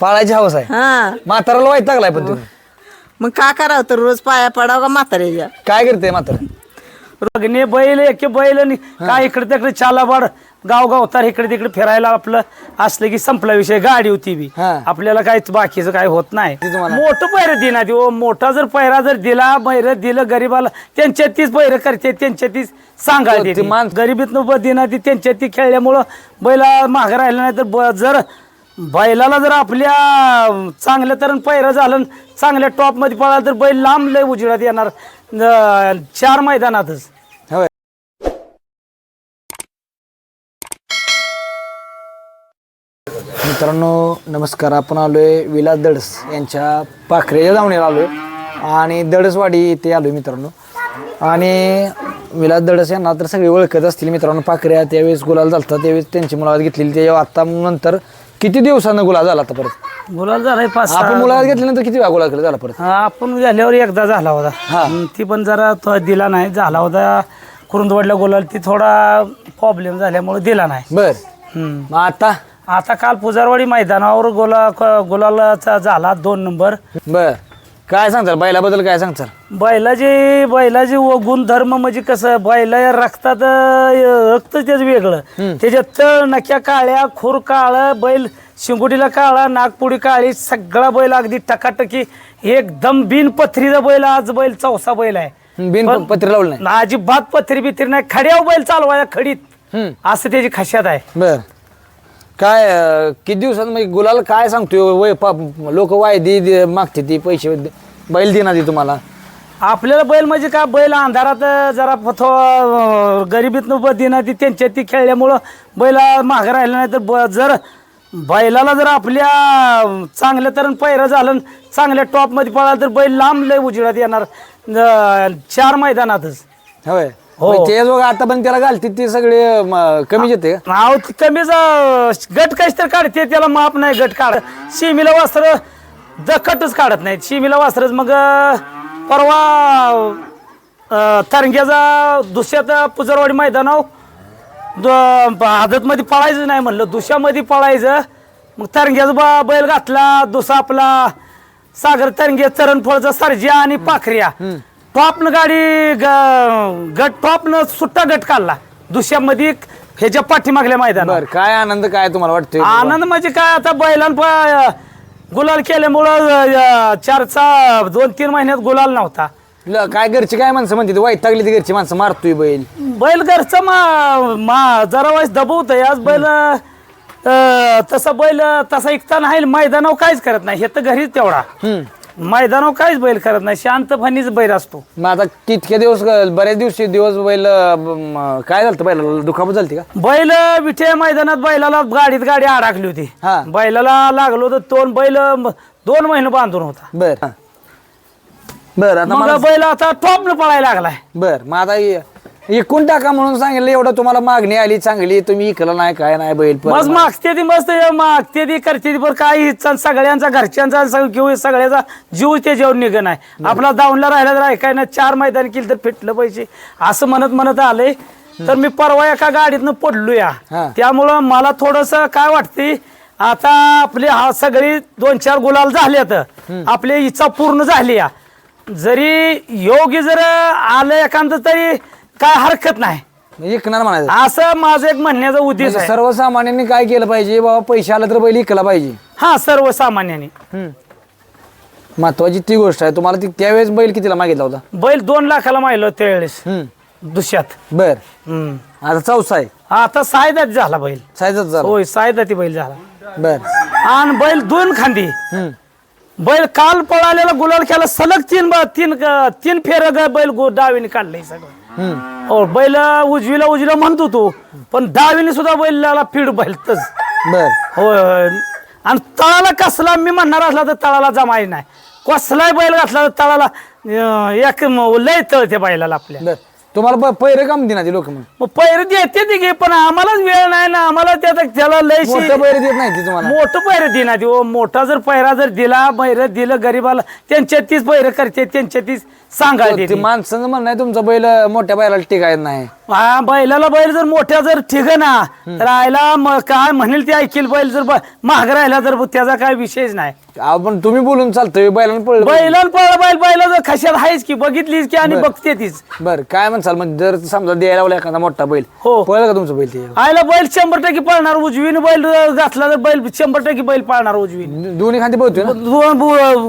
पाळायची हवस आहे. हा. म्हाताराला वाईट लागलाय पण तुम्ही मग का करावं तर रोज पाया पडावं का म्हाताऱ्याच्या काय करते म्हातारा? रोगणे बैल एके बैल आणि काय इकडे तिकडे चालाबाड गाव गाव तर इकडे तिकडे फिरायला आपलं असलं की संपला विषय गाडी होती बी. हा. आपल्याला काय बाकीचं काय होत नाही. ते तुम्हाला- मोठं पैर दिना देऊ मोठा जर पैरा जर दिला बैर दिलं गरीबाला त्यांच्या तीच पैर करते त्यांच्या तीच सांगा ते गरीबीत दिना ती त्यांच्या ती खेळल्यामुळं बैला माग राहिला नाही तर ब- जर बैलाला जर आपल्या चांगल्या तर पैरा झालं चांगल्या टॉपमध्ये पळाला तर बैल लांब लय उजेडात येणार अं, चार मैदानातच. होय. मित्रांनो नमस्कार. आपण आलोय विलास दडस यांच्या पाखरेच्या धावणीला आलोय. आणि दडसवाडी इथे आलोय मित्रांनो. आणि विलास दडस यांना तर सगळे ओळखत असतील मित्रांनो. पाखऱ्या त्यावेळेस गुलाल झालता त्यावेळेस त्यांची मुलाखत घेतलेली. ते आता नंतर किती दिवसानं गुलाल झाला आता परत? गुलाल झालाय पाच सहा. आपण मुलाखत घेतल्यानंतर किती वेळा गुलाल झाला परत? हा, आपण झाल्यावर एकदा झाला होता. ती पण जरा तो दिला नाही. झाला होता कुरुंदवाडला गुलाल. ती थोडा प्रॉब्लेम झाल्यामुळे दिला नाही. बर. मग आता? आता काल पुजारवाडी मैदानावर गुला गुलालाचा झाला दोन नंबर. बर. काय सांगताल? बैलाबद्दल काय सांगताल? बैलाची बैलाची व गुणधर्म म्हणजे कसं? बैला या रक्तात अं, रक्त त्याच वेगळं. त्याच्यात तळ नक्या काळ्या खुर काळ बैल शिंगुटीला काळा नागपुडी काळी सगळा बैल अगदी टकाटकी. एकदम बिन पथरीचा बैल आज बैल चौसा बैल आहे. बिन पत्र लावलं नाही. अजिबात पथरी बिथरी नाही. खड्यावर बैल चालवाया खडीत. हम्म. असं त्याची खासियत आहे. बर. काय अं, किती दिवसात म्हणजे गुलाल काय सांगतोय? वय लोक वायदी दे- मागते ती पैसे दे- बैल देणार ती तुम्हाला. आपल्याला बैल म्हणजे का बैल अंधारात जरा थो गरिबीत देणं ती त्यांच्या ती खेळल्यामुळं बैल मागं राहिलं नाही तर ब- जर बैलाला जर आपल्या चांगल्या तर पैरं झालं चांगल्या टॉपमध्ये पळाला तर बैल लांब लय उजेडात येणार. अं, चार मैदानातच. होय. हो. मग ते बघा आता पण त्याला घालते ते सगळे म, कमी येते नाव कमीच अं, गट कश तर काढते त्याला माप नाही गट काढ. शिमीला वस्त्र दखटच काढत नाहीत. शिमीला वस्त्रच मग अं, परवा तरंग्याचा दुसऱ्यात पुजरवाडी मैदानावर आदतमध्ये पळायचं नाही म्हणलं दुसऱ्यामध्ये पळायचं. मग तरंग्याचा बा बैल घातला दुसरा आपला सागर तरंगे चरणफळचा सर्जिया आणि पाखऱ्या. टॉपनं गाडी ग- गट टॉपनं सुट्टा गट काढला. दुसऱ्यामध्ये ह्याच्या पाठीमागल्या मैदान बर काय आनंद काय तुम्हाला वाटतोय आनंद म्हणजे काय आता बैलां गुलाल केल्यामुळं चारचा दोन तीन महिन्यात गुलाल नव्हता. ल- काय घरची काय माणसं म्हणते? वाईट टाकली ती घरची माणसं मारतोय बैल. बैल घरचा मा मा जरा वाईस दबवतंय. आज बैल अं, तसा बैल तसा इकता नाही मैदानावर काहीच करत नाही. हे तर घरीच तेवढा. हम्म. मैदानावर काहीच बैल करत नाही. शांत फणीच बैल असतो. मग आता कितके दिवस बऱ्याच दिवशी दिवस बैल अं, म, काय झालं बैलाला? दुखापत झाली का? बैल विठे मैदानात बैलाला गाडीत गाडी अडकली होती. हा. बैलाला लागलो तर दोन बैल म- दोन महिने बांधून होता. बर. हा. बर आता मग मला बैल आता टॉपनं पळायला लागलाय. बर मग आता इ- इकून टाका म्हणून सांगितलं एवढं तुम्हाला मागणी आली चांगली तुम्ही इकलं नाही काय नाही बैल परत मस्त मागते ती मस्त मागते ती करते ती बरं काही हिचा सगळ्यांचा घरच्यांचा सगळं घेऊ सगळ्याचा जीव त्याच्यावर निघण आहे आपला दावणला राहिला तर ऐकाय ना चार मैदान केली तर फिटलं पाहिजे असं म्हणत म्हणत आलंय तर मी परवा एका गाडीतनं पडलो या हा. त्यामुळं मला थोडस काय वाटते आता आपले हा सगळी दोन चार गुलाल झाल्यात. आपली इच्छा पूर्ण झाली या जरी योगी जर आलं एखादं तरी काय हरकत नाही. इकणार म्हणायचं. असं माझं एक म्हणण्याचा उद्देश म्हणजे आहे. सर्वसामान्यांनी काय केलं पाहिजे? बाबा पैसे आले तर बैल इकला पाहिजे. हा सर्वसामान्याने. महत्वाची ती गोष्ट आहे. तुम्हाला ती त्यावेळेस बैल कितीला मागितला होता? बैल दोन लाखाला माहिलं त्यावेळेस. हम्म. दुष्यात बर. हम्म. आता चौसा आहे. आता सायदात झाला बैल. सायचाच झाला. होय सायदाती बैल झाला. बर. आणि बैल दोन खांदी. हम्म. बैल काल पळालेला गुलाल केला सलग तीन ब- तीन तीन फेर ग- बैल गो- डावीने काढलंय सगळं. हम्म. हो बैल उजवीला उजवीला म्हणतो तो पण डावीने सुद्धा बैलाला पीड बैलतच. बर. होय होय. आणि तळाला कसला मी म्हणणार असला तर तळाला जमाय नाही. कसलाही बैल घातला तर तळाला अं, एक म- लय तळ त्या बैलाला आपल्या. बर. तुम्हाला प- पहिरे काम दिना लोक मग मग पैर देते ती घे पण आम्हालाच वेळ नाही ना. आम्हाला त्यात त्याला लयशी मोठं पहिरे देत नाही ते तुम्हाला. मोठं पैर देणार देऊ मोठा जर पैरा जर दिला पैर दिलं गरीबाला त्यांच्या तीच पैर करते त्यांच्या तीच ते देते. माणसाचं म्हणणं आहे तुमचा बैल मोठ्या बैलाला टिकायत नाही. हा बैलाला बैल जर मोठ्या जर ठिक ना तर आयला म- काय म्हणेल ते ऐकेल बैल जर ब- महाग राहिला तर त्याचा काय विषयच नाही. आपण तुम्ही बोलून चालतोय बैलानं पळलं बैलाला पळा बैल बैला जर खशात आहेच की बघितलीच की आणि बघते तीच. बर काय म्हणसाल म्हणजे जर समजा द्यायला लावला एखादा मोठा बैल हो. पळलं का तुमचं बैल ते? आयला बैल शंभर टक्के पळणार उजवीने बैल घातला तर बैल शंभर टक्के बैल पळणार उजवीने. दोन्ही खांदे पळतोय ना?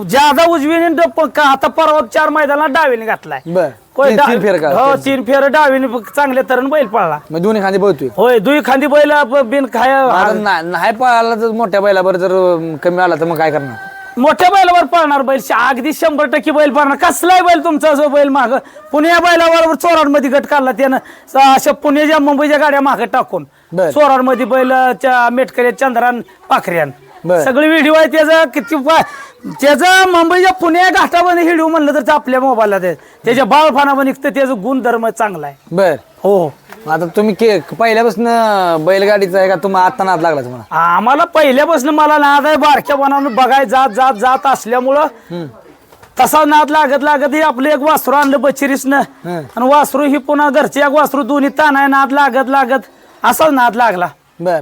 ज्यादा उजवीने ड- प- का- आता परवा चार मैदानाला डावीने घातलाय. बर. तीन फेर का हो तीन फेर डावीने चांगल्या तऱ्हेने बैल पळला. मग दोन्ही खांदे पळतोय? होय दुई खांदी बैल बिन खाय आता ना- नाही पळाला तर मोठ्या बैलावर जर अं, कमी आला तर मग काय करणार? मोठ्या बैलावर पळणार बैल. श- अगदी शंभर टक्के बैल पळणार. कसलाय बैल तुमचा जो बैल माग? पुण्या बैलाबरोबर चोरांमध्ये गट काढला त्यानं. स- अशा पुण्याच्या मुंबईच्या गाड्या मागे टाकून. बर. चोरांमध्ये बैल मेटकऱ्या चंद्रान पाखऱ्यान. बर. सगळे व्हिडिओ आहे त्याचा किती पा- त्याचा मुंबईच्या पुण्या घाटामध्ये व्हिडिओ म्हणलं तर ते आपल्या मोबाईलला ते त्याच्या बाळफानामध्ये निघतं त्याचं गुणधर्म चांगला आहे. बर. हो. आता तुम्ही के पहिल्यापासून बैलगाडीचा आहे का? तुम्हाला आता नाद लागला तुम्हाला? आम्हाला पहिल्यापासून मला नाद आहे बारक्या बनावून बघाय जात जात जात असल्यामुळं. तसा नाद लागत लागत हे आपलं एक वासरू आणलं बचिरीसनं आणि वासरू ही पुन्हा घरचे एक वासरू दोन्ही ताण आहे नाद लागत लागत असाच नाद लागला. बर.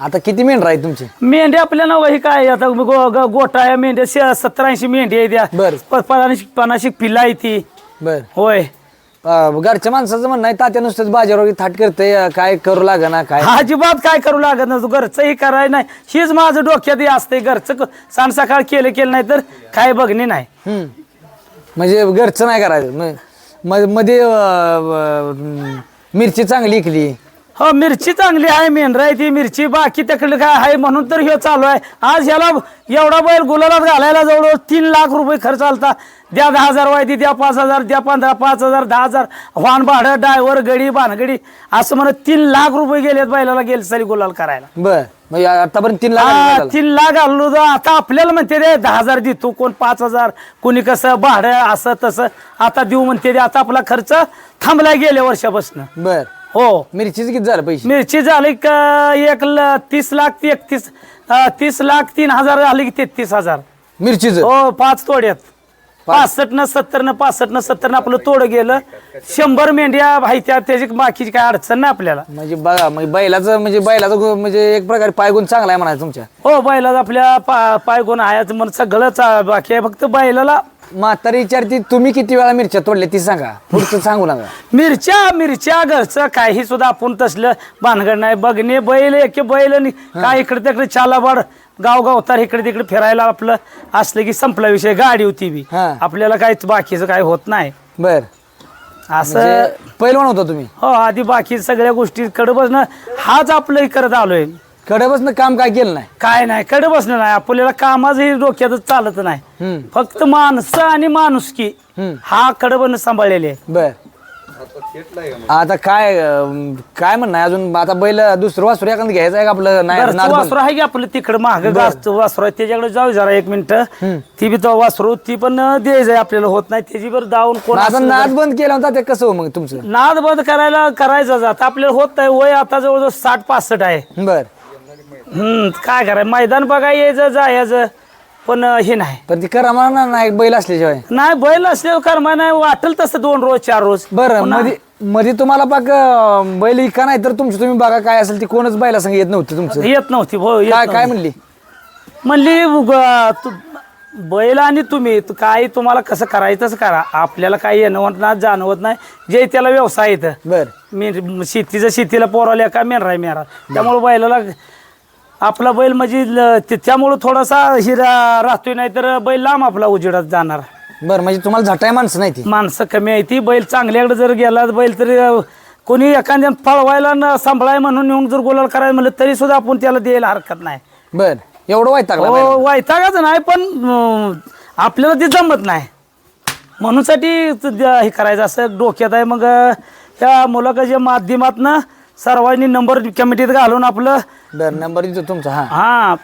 आता किती मेंढर आहेत तुमचे? मेंढी आपल्या नाव ही काय आता गो- ग- गोटा आहे मेंढ्या सत्तर ऐंशी मेंढी आहे त्या बर. प- पन्नाशी पिल्ला आहे ती बर. होय. अं, घरच्या माणसाचं म्हणणं आहे तात्या नुसतंच बाजारावर थाट करते काय करू लागा ना काय? अजिबात काय करू लागत नसतो. घरचंही करायला नाही. हीच माझं डोक्यात हे असतंय. घरचं क- सांड सकाळ केलं केलं नाही तर काय बघणे नाही. हम्म. म्हणजे घरचं नाही करायचं. म- म- मध्ये अं, अं, मिरची चांगली इकली. हो मिरची चांगली आहे मेंढरा आहे ती मिरची बाकी त्याकडे काय आहे म्हणून तर हे चालू आहे. आज ह्याला एवढा बैल गुलालात घालायला जवळ तीन लाख रुपये खर्च आलता. द्या दहा हजार वायदी द्या पाच हजार द्या पंधरा पाच हजार दहा हजार. वाहन भाडं ड्रायव्हर गडी भानगडी असं म्हणत तीन लाख रुपये गेलेत बैलाला गेले साली गुलाल करायला. बर आतापर्यंत तीन लाख हा. तीन लाख घाललो तर आता आपल्याला म्हणते रे दहा हजार देतो कोण पाच हजार. कोणी कसं भाडं असं तसं. आता देऊ म्हणते रे आता आपला खर्च थांबला गेल्या वर्षापासून. बर. हो मिरचीच किती झालं पैसे? मिरची झाली का एक ल- तीस लाख ते एकतीस अं, तीस लाख तीन हजार झाली की तेहतीस हजार. मिरचीच? हो पाच तोड्यात. पासष्ट न सत्तर न पासष्ट न सत्तर न आपलं तोड गेलं. शंभर मेंढ्या त्या त्याची बाकीची काय अडचण नाही आपल्याला. म्हणजे बघा म्हणजे बैलाचं म्हणजे बैलाचं गु- म्हणजे एक प्रकारे पायगुण चांगला आहे म्हणायचं तुमच्या. हो बैलाला आपल्या पा पाय गुण आहे म्हणून सगळंच आहे. बाकी आहे. फक्त बैलाला म्हातारी विचारती तुम्ही किती वेळा मिरच्या तोडल्या? ती सांगा. पुढचं सांगू नका. मिरच्या मिरच्या घरचं काही सुद्धा आपण तसलं भानगड नाही. बघणे बैल एक बैल आणि काय इकडे तिकडे चालाबाड गाव गाव तर इकडे तिकडे फिरायला आपलं असलं की संपला विषय गाडी होती बी. हा. आपल्याला काही बाकीचं काही होत नाही. बर. असं म्हणजे पहिलवान होता तुम्ही? हो आधी बाकी सगळ्या गोष्टी कडे बसणं हाच आपलं हे करत आलोय. कडेपासून काम काय केलं नाही? काय नाही कडे बसणं नाही. आपल्याला कामाचंही डोक्यातच चालत नाही. हम्म. फक्त माणसं आणि माणुसकी. हम्म. हा कडबन सांभाळलेले आहे. बर. आता काय अं, काय म्हणणं आहे? अजून आता बैल दुसरं वासरू एखादं घ्यायचं आहे का आपलं? नाही घरचं नाद बंद? वासरू आहे की आपलं तिकडं माग गाजचं वासरू आहे? त्याच्याकडे जाऊ जरा एक मिनिट. ती बी तो वासरू ती पण द्यायचं आपल्याला होत नाही. त्याची बरं दावून कोण आता असेल नाद बंद केला होता ते कसं हो मग तुमचं? नाद बंद करायला करायचं आता आपल्याला होत नाही. वय आता जवळजवळ साठ पासष्ट आहे. बर. हम्म काय करायचं? मैदान बघा यायचं जायचं पण हे नाही. पण ती करा म्हणा ना एक बैल असल्याशिवाय नाही बैल असल्यावर कर्मा नाही वाटेल तसं दोन रोज चार रोज. बरं मध्ये मध्ये तुम्हाला पाक अं, बैल इका नाही तर तुमची तुम्ही बघा काय असेल ती. कोणच बैला संग येत नव्हतं तुमचं. येत नव्हती हो येत काय नव्हती. काय म्हणली? म्हणली उग- तू- बैल आणि तुम्ही तू काय तुम्हाला कसं करायचं तसं करा. आपल्याला काही येणवत नाही जाणवत नाही. जे त्याला व्यवसाय येतं. बर. मी शेतीचं शेतीला पोरावल्या का मेनराय मेरा. त्यामुळे बैलाला आपला बैल म्हणजे ल- ते- त्यामुळं थोडासा हिरा राहतोय नाही तर बैल लांब आपला उजेडात जाणार. बर म्हणजे तुम्हाला झटाय माणसं नाही ती? माणसं कमी आहे ती. बैल चांगल्याकडे जर गेला बैल तरी अं, कोणी एखाद्या पळवायला न सांभाळाय म्हणून येऊन जर गोलाल करायला म्हणलं तरी सुद्धा आपण त्याला द्यायला हरकत नाही. बर एवढं टाकला हो वैतागाच नाही पण अं, आपल्याला ते जमत नाही. म्हणून साठी त- द- हे करायचं असं डोक्यात आहे. मग अं, त्या मुलाखाच्या माध्यमातनं सर्वांनी नंबर कमिटीत घालून आपलं बर नंबर देतो तुमचा हा. हा.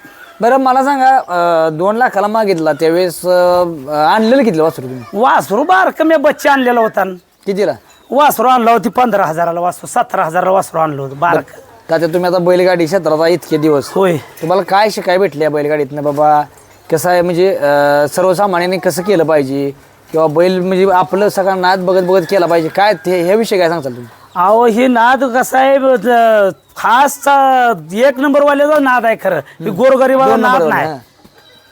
बरं मला सांगा अं, दोन लाखाला मागितला त्यावेळेस अं, आणलेलं किती वासरू तुम्ही? वासरू बार कमी बच्चे आणलेला होता. कितीला? वासरू आणलं होती पंधरा हजाराला वासरू सतरा हजाराला वासरू आणलं होतं बारक. तात्या तुम्ही आता बैलगाडी क्षेत्रात आहे इतके दिवस? होय. तुम्हाला काय शिकाय भेटले या बैलगाडीतनं बाबा? कसं आहे म्हणजे अं, सर्वसामान्यांनी कसं केलं पाहिजे? किंवा बैल म्हणजे आपलं सगळं नाद बघत बघत केला पाहिजे? काय ते ह्या विषयी काय सांगताल तुम्ही? अहो हे नाद कसा आहे? ज- खास एक नंबर वाल्याचा नाद आहे खरं. हे गोरगरीबाला दोन नाद नंबरवर, नाही. हा.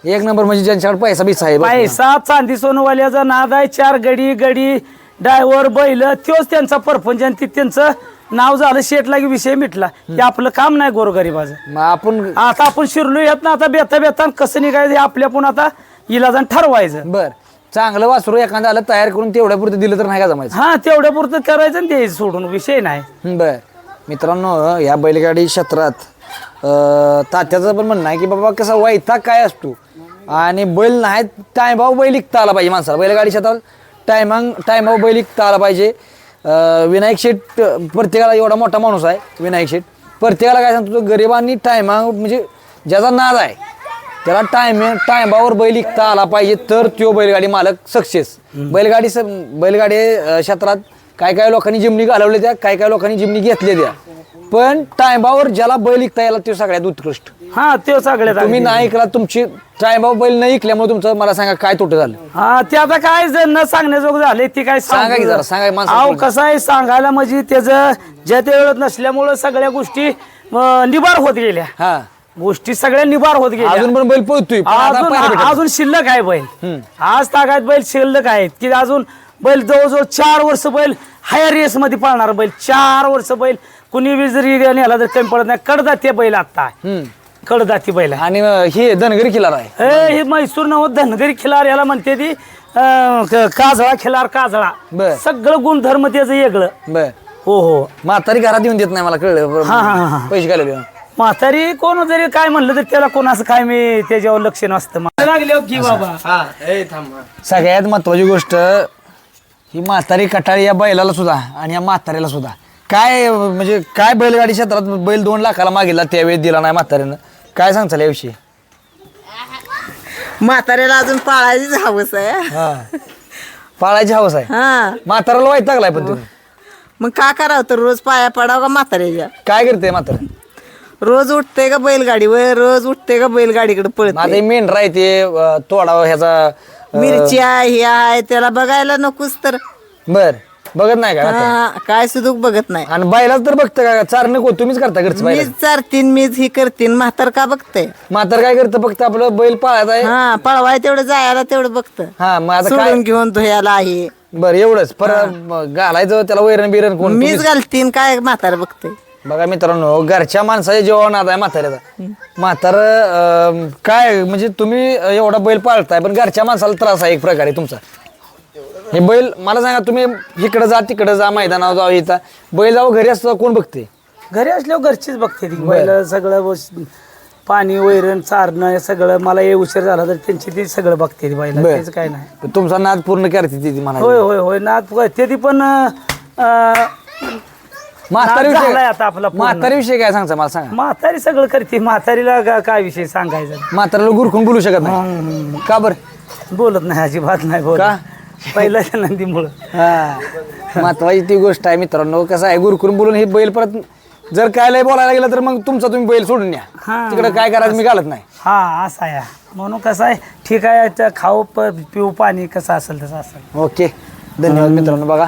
एक नंबर म्हणजे ज्यांच्याकडे पैसा बिसा आहे बघ. पैसा चांदी सोनवाल्याचा नाद आहे चार गडी गडी ड्रायव्हर बैल तोच त्यांचा परपंच आणि ते त्यांचं नाव झालं शेटला की विषय मिटला. हे आपलं काम नाही गोरगरीबाचं. मग आपण आता आपण शिरलो येत ना आता बेता बेता कसं निघायचं हे आपल्या पण आता इलाजान ठरवायचं. बर. चांगलं वासरू एखादं आलं तयार करून तेवढ्या पुरतं दिलं तर नाही का जमायचं? हा तेवढ्या पुरतं करायचं आणि ते सोडून विषय नाही. बर. मित्रांनो या बैलगाडी क्षेत्रात अं, तात्याचं पण म्हणणं आहे की बाबा कसा वैताग काय असतो? आणि बैल नाही टायमाव बैल इकता आला पाहिजे माणसाला. बैलगाडी क्षेत्रात टायमांग टायमाव बैल इकता आला पाहिजे. अं, विनायक शेट अं, प्रत्येकाला एवढा मोठा माणूस आहे विनायक शेट. प्रत्येकाला काय सांगतो तो गरिबांनी टायमा म्हणजे ज्याचा नाद आहे त्याला टाइम टायमावर बैल इकता आला पाहिजे तर तो बैलगाडी मालक सक्सेस. बैलगाडी स- बैलगाडी अं, क्षेत्रात काय काय लोकांनी जिमनी घालवल्या त्या काय काय लोकांनी जिमनी घेतल्या त्या. पण टायमावर ज्याला बैल इकता याला तो सगळ्यात उत्कृष्ट. हा ते सगळ्यात तुम्ही अगदी. नाही ऐकला तुमची टायमावर बैल नाही ऐकल्यामुळे तुमचं मला सांगा काय तोटं झालं? हा ते आता काय जर न सांगण्याजोग झाले ते काय सांगा? की? जरा, सांगा की माणसाला अहो कसं आहे सांगायला म्हणजे त्याचं ज्या त्या वेळेत नसल्यामुळं सगळ्या गोष्टी अं, निबार होत गेल्या. हा. गोष्टी सगळ्या निबार होत गेल्या. अजून पण बैल पळतोय. पण आता अजून पाहायला भेटत अजून शिल्लक आहे बैल. आज तागात बैल शिल्लक आहेत की अजून बैल जवळजवळ चार वर्ष बैल हायर रेस मध्ये पळणार बैल. चार वर्ष बैल कुणी बी जरी नेला तर कमी पडत नाही. कडदाती बैल आता आहे. कडदाती बैल आहे. आणि अं, हे धनगरी किल्ला आहे. ए, हे म्हैसूर नव धनगरी खिलार याला म्हणते ती अं, क- काजळा खिलार काजळा. बर. सगळं गुणधर्म त्याचं वेगळं. बर. हो हो. म्हातारी घरात येऊन देत नाही मला कळलं. हा, हा, हा. पैसे घालवले. म्हातारी कोण जरी काय म्हणलं तर त्याला कोणाचं काय मी त्याच्यावर लक्ष नसतं. मला लागले हो की बाबा सगळ्यात महत्वाची गोष्ट ही म्हातारी कटाळी या बैलाला सुद्धा आणि या म्हातारीला सुद्धा. काय म्हणजे काय बैलगाडी क्षेत्रात बैल दोन लाखाला मागितला त्यावेळी दिला नाही म्हातारीनं. काय सांगचाल याविषयी? म्हाताऱ्याला अजून पाळायचीच हवस आहे. हा. पाळायची हवस आहे? हा. म्हाताऱ्याला वाईट लागलाय पण तुम्ही. मग का करावं तर रोज पाया पडावं का म्हाताऱ्याच्या? काय करते म्हातारा? रोज उठते का बैलगाडीवर रोज उठते का बैलगाडीकडे माझं पळते हे मेंढ राहते अं, तोडावं ह्याचा अं, मिरची आहे हे आहे त्याला बघायला नकोच तर. बर बघत नाही का? हा, काय सुधूक बघत नाही. आणि बैलाच तर बघतं का? चारणं को तुम्हीच करता घरचं बैल मीच चारतीन मीच ही करतीन. म्हातार का बघते म्हातार काय करतं? फक्त आपलं बैल पाळायचं आहे. हा पळवाय तेवढं जायला तेवढं बघतं. हा मग आता काय? सोडून घेऊन धुयाला आहे. बरं एवढंच. परत घालायचं त्याला वैरण बिरण कोण? मीच घालतीन काय म्हातार बघते बघा मित्रांनो घरच्या माणसाच्या जेवण नाद आहे म्हाताऱ्याचा. म्हातार काय म्हणजे तुम्ही एवढा बैल पाळताय पण घरच्या माणसाला त्रास आहे एक प्रकारे तुमचा. हे बैल मला सांगा तुम्ही इकडे जा तिकडे जा मैदानावर जाऊ इथं. बैल जाऊ घरी असतं कोण बघते? घरी असल्यावर घरचीच बघते ती. बैल सगळं पाणी वैरण चारणं हे सगळं मला हे उशीर झाला तर त्यांची ती सगळं बघते ती बैल. बर. त्याचं काय नाही. तुमचा नाद पूर्ण करते ती म्हणा होय होय होय नाद करते ती पण अं, म्हातारी नाद झालाय विषय आता आपला पूर्ण. म्हातारी विषय काय सांगता मला सांगा. म्हातारी सगळं करते म्हातारीला का- काय विषय सांगायचा? म्हाताऱ्याला गुरखून बोलू शकत नाही. का बरं? बोलत नाही अजिबात नाही बोल का? पहिल्याच्या नंदीमुळं हा. महत्वाची ती गोष्ट आहे मित्रांनो कसं आहे गुरकुरून बोलून हे बैल परत जर काय लय बोलायला गेलं तर मग तुमचा तुम्ही बैल सोडून या हा. तिकडे काय करायचं मी घालत नाही. हा असा आहे. म्हणून कसं आहे ठीक आहे खाऊ प- पिऊ पाणी कसं असेल तसं असेल. ओके. धन्यवाद मित्रांनो बघा.